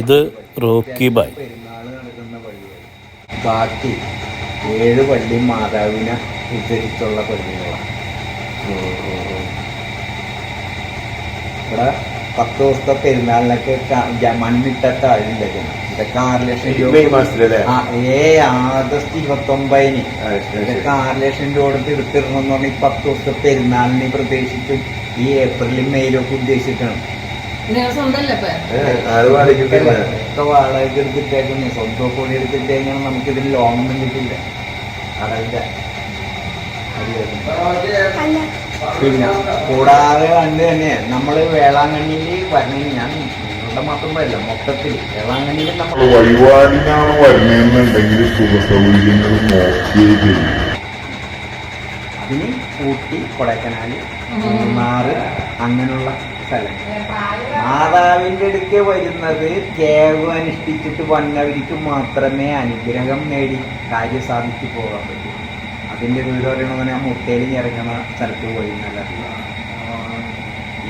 ഇത് Rocky bye പെരുന്നാൾ നടക്കുന്ന പള്ളികൾ ബാക്കി ഏഴ് പള്ളി മാതാവിനെ ഉദ്ധരിച്ചുള്ള പള്ളികളാണ് ഇവിടെ പത്ത് ദിവസത്തെ പെരുന്നാളിനൊക്കെ മണ്ണിട്ട താഴില്ല ജനം ഇതൊക്കെ ആറ് ലക്ഷം രൂപ ഏ ആഗസ്റ്റ് ഇരുപത്തൊമ്പതിന്. ഇതൊക്കെ ആറ് ലക്ഷം രൂപ കൊടുത്ത് എടുത്തിടണം എന്ന് പറഞ്ഞാൽ ഈ പത്ത് ദിവസത്തെ പെരുന്നാളിനെ പ്രതീക്ഷിച്ചും ഈ ഏപ്രിലും മെയിലൊക്കെ ഉദ്ദേശിക്കണം. വാടകയ്ക്ക് എടുത്തിട്ടേക്കുന്നു സ്വന്തം കൂടി എടുത്തിട്ടേക്കാണ് നമുക്ക് ഇതിന് ലോങ് കിട്ടില്ല. കടലിന്റെ പിന്നെ കൂടാതെ കണ്ട് തന്നെ നമ്മൾ വേളാങ്കണ്ണിയിൽ വരണേ. ഞാൻ നിങ്ങളുടെ മാത്രം പറയില്ല മൊത്തത്തിൽ വേളാങ്കണ്ണിയിൽ നമ്മൾ വഴിപാടിനാണ് വരുന്നതെന്നുണ്ടെങ്കിൽ സുഖ സൗകര്യങ്ങൾ നോക്കുകയും ചെയ്യും. അതിന് ഊട്ടി കൊടൈക്കനാൽ മൂന്നാറ് അങ്ങനെയുള്ള സ്ഥലങ്ങൾ മാതാവിന്റെ അടുക്ക് വരുന്നത് ത്യാഗം അനുഷ്ഠിച്ചിട്ട് വന്നവർക്ക് മാത്രമേ അനുഗ്രഹം നേടി കാര്യം സാധിച്ചു പോകാൻ പറ്റൂ. അതിന്റെ വീട് പറയണമെന്ന് ഞാൻ മുട്ടയിൽ ഇറങ്ങുന്ന സ്ഥലത്ത് പോയി എന്നല്ല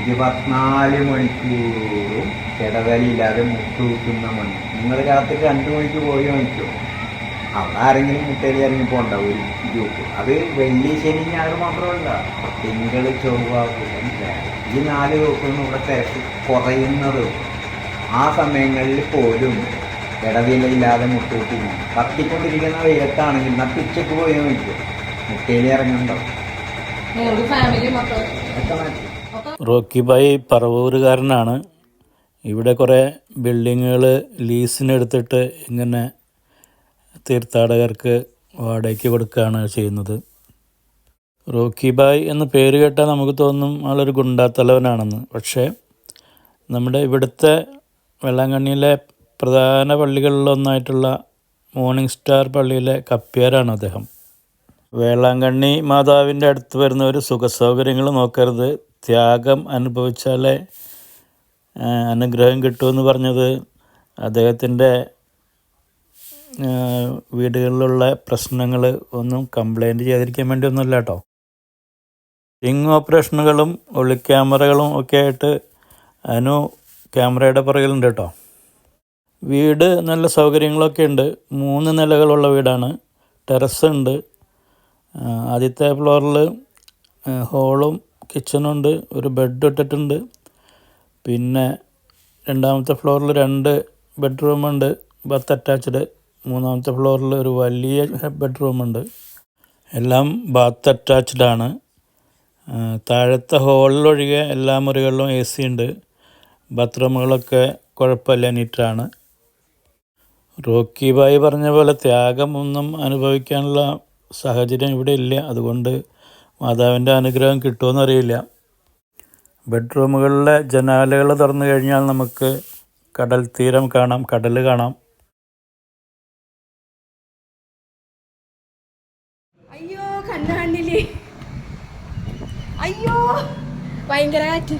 ഇരുപത്തിനാല് മണിക്കൂറും കിടതലില്ലാതെ മുട്ടുകൂട്ടുന്ന മണി നിങ്ങൾ രാത്രി രണ്ടു മണിക്ക് പോയി വാങ്ങിക്കോ. അവിടെ ആരെങ്കിലും മുട്ടയിൽ ഇറങ്ങി പോകണ്ടാവും ഒരു ഗ്രൂപ്പ്. അത് വെള്ളി ശനി ഞായർ മാത്രമല്ല. തിങ്കൾ ചൊവ്വ ബുധൻ വ്യാഴം. ഈ നാല് ദിവസവും ഇവിടെ തിരക്ക് കുറയുന്നത് ആ സമയങ്ങളിൽ പോലും ഇടവിലയില്ലാതെ മുട്ടുകൂട്ടി കത്തിക്കൊണ്ടിരിക്കുന്ന വെയിലത്താണെങ്കിൽ നട്ട് പിച്ചക്ക് പോയി നോക്കിയോ മുട്ടയിൽ ഇറങ്ങണ്ടോ? റോക്കി ബായി പറവൂരുകാരനാണ്. ഇവിടെ കുറേ ബിൽഡിങ്ങുകൾ ലീസിനെടുത്തിട്ട് ഇങ്ങനെ തീർത്ഥാടകർക്ക് വാടകയ്ക്ക് കൊടുക്കുകയാണ് ചെയ്യുന്നത്. റോക്കി ബായ് എന്ന് പേര് കേട്ടാൽ നമുക്ക് തോന്നും ആളൊരു ഗുണ്ടാത്തലവനാണെന്ന്. പക്ഷേ നമ്മുടെ ഇവിടുത്തെ വെള്ളാങ്കണ്ണിയിലെ പ്രധാന പള്ളികളിലൊന്നായിട്ടുള്ള മോർണിംഗ് സ്റ്റാർ പള്ളിയിലെ കപ്പ്യാരാണ് അദ്ദേഹം. വേളാങ്കണ്ണി മാതാവിന്റെ അടുത്ത് വരുന്നവർ സുഖസൗകര്യങ്ങൾ നോക്കരുത്. ത്യാഗം അനുഭവിച്ചാലേ അനുഗ്രഹം കിട്ടുമെന്ന് പറഞ്ഞത് അദ്ദേഹത്തിന്റെ വീടുകളിലുള്ള പ്രശ്നങ്ങൾ ഒന്നും കംപ്ലൈന്റ് ചെയ്തിരിക്കാൻ വേണ്ടി ഒന്നുമല്ല കേട്ടോ. റിംഗ് ഓപ്പറേഷനുകളും ഒളിക്യാമറകളും ഒക്കെ ആയിട്ട് അനു ക്യാമറയുടെ പുറകിലുണ്ട് കേട്ടോ. വീട് നല്ല സൗകര്യങ്ങളൊക്കെ ഉണ്ട്. മൂന്ന് നിലകളുള്ള വീടാണ്. ടെറസ് ഉണ്ട്. ആദ്യത്തെ ഫ്ലോറിൽ ഹോളും കിച്ചണുണ്ട് ഒരു ബെഡ് ഇട്ടിട്ടുണ്ട്. പിന്നെ രണ്ടാമത്തെ ഫ്ലോറിൽ രണ്ട് ബെഡ്റൂമുണ്ട് ബത്ത് അറ്റാച്ച്ഡ്. മൂന്നാമത്തെ ഫ്ലോറിൽ ഒരു വലിയ ബെഡ്റൂമുണ്ട് എല്ലാം ബാത്ത് അറ്റാച്ച്ഡ് ആണ്. താഴത്തെ ഹോളിലൊഴികെ എല്ലാ മുറികളിലും എ സി ഉണ്ട്. ബാത്റൂമുകളൊക്കെ കുഴപ്പമില്ല നീറ്റാണ്. റോക്കി ബായി പറഞ്ഞ പോലെ ത്യാഗം ഒന്നും അനുഭവിക്കാനുള്ള സാഹചര്യം ഇവിടെ ഇല്ല. അതുകൊണ്ട് മാതാവിന്റെ അനുഗ്രഹം കിട്ടുമെന്നറിയില്ല. ബെഡ്റൂമുകളിലെ ജനാലകൾ തുറന്നു കഴിഞ്ഞാൽ നമുക്ക് കടൽ തീരം കാണാം കടൽ കാണാം. അയ്യോ കണ്ണാണില്ലേ അയ്യോ. ഭയങ്കര കാറ്റ്.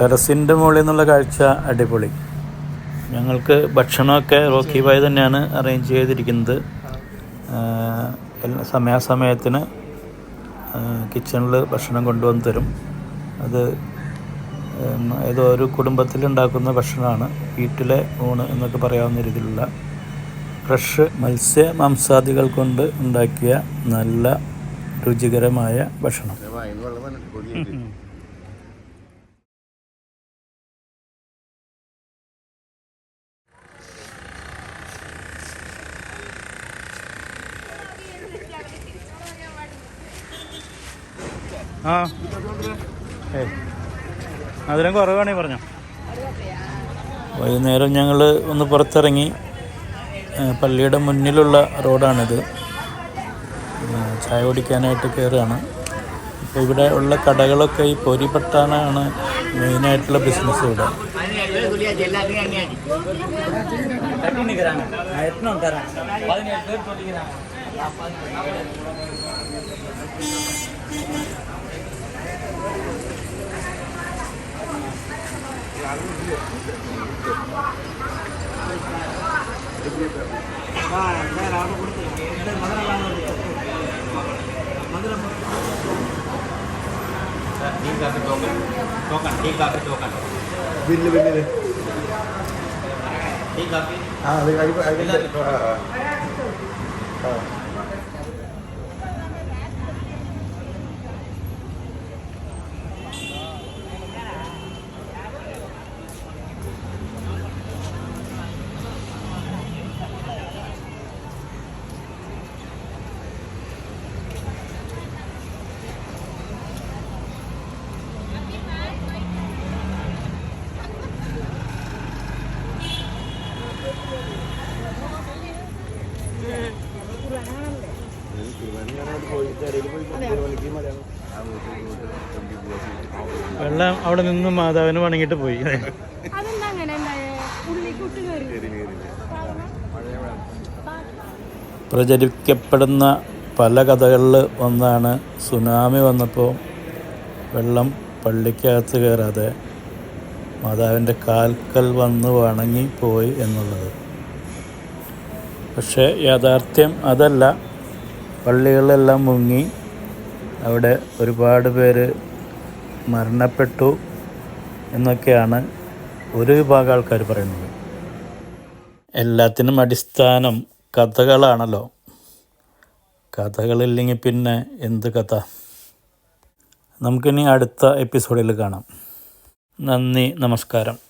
ടെറസിന്റെ മുകളിൽ നിന്നുള്ള കാഴ്ച അടിപൊളി. ഞങ്ങൾക്ക് ഭക്ഷണമൊക്കെ റോക്കി ബായ് തന്നെയാണ് അറേഞ്ച് ചെയ്തിരിക്കുന്നത്. സമയാസമയത്തിന് കിച്ചണിൽ ഭക്ഷണം കൊണ്ടുവന്ന് തരും. അത് ഏതോ ഒരു കുടുംബത്തിലുണ്ടാക്കുന്ന ഭക്ഷണമാണ്. വീട്ടിലെ ഊണ് എന്നൊക്കെ പറയാവുന്ന രീതിയിലുള്ള ഫ്രഷ് മത്സ്യ മാംസാദികൾ കൊണ്ട് ഉണ്ടാക്കിയ നല്ല രുചികരമായ ഭക്ഷണം. ആ. ഏ. മധുരം കുറവാണ് പറഞ്ഞു. വൈകുന്നേരം ഞങ്ങൾ ഒന്ന് പുറത്തിറങ്ങി പള്ളിയുടെ മുന്നിലുള്ള റോഡാണിത്. ചായ കുടിക്കാനായിട്ട് കയറുകയാണ് ഇപ്പോൾ ഇവിടെ ഉള്ള കടകളൊക്കെ ഈ പൊരിപട്ടാനാണ് മെയിനായിട്ടുള്ള ബിസിനസ് ഇവിടെ. പതിനേഴ് బిల్లు బిల్లు టీ కాఫీ అయిపోయి വെള്ളം അവിടെ നിന്ന് മാതാവിന് വണങ്ങിട്ട് പോയി. പ്രചരിക്കപ്പെടുന്ന പല കഥകളിൽ ഒന്നാണ് സുനാമി വന്നപ്പോൾ വെള്ളം പള്ളിക്കകത്ത് കയറാതെ മാതാവിന്റെ കാൽക്കൽ വന്ന് വണങ്ങി പോയി എന്നുള്ളത്. പക്ഷേ യാഥാർത്ഥ്യം അതല്ല. പള്ളികളിലെല്ലാം മുങ്ങി. അവിടെ ഒരുപാട് പേര് മരണപ്പെട്ടു എന്നൊക്കെയാണ് ഒരു വിഭാഗം ആൾക്കാർ പറയുന്നത്. എല്ലാത്തിനും അടിസ്ഥാനം കഥകളാണല്ലോ. കഥകളില്ലെങ്കിൽ പിന്നെ എന്ത് കഥ? നമുക്കിനി അടുത്ത എപ്പിസോഡിൽ കാണാം. നന്ദി നമസ്കാരം.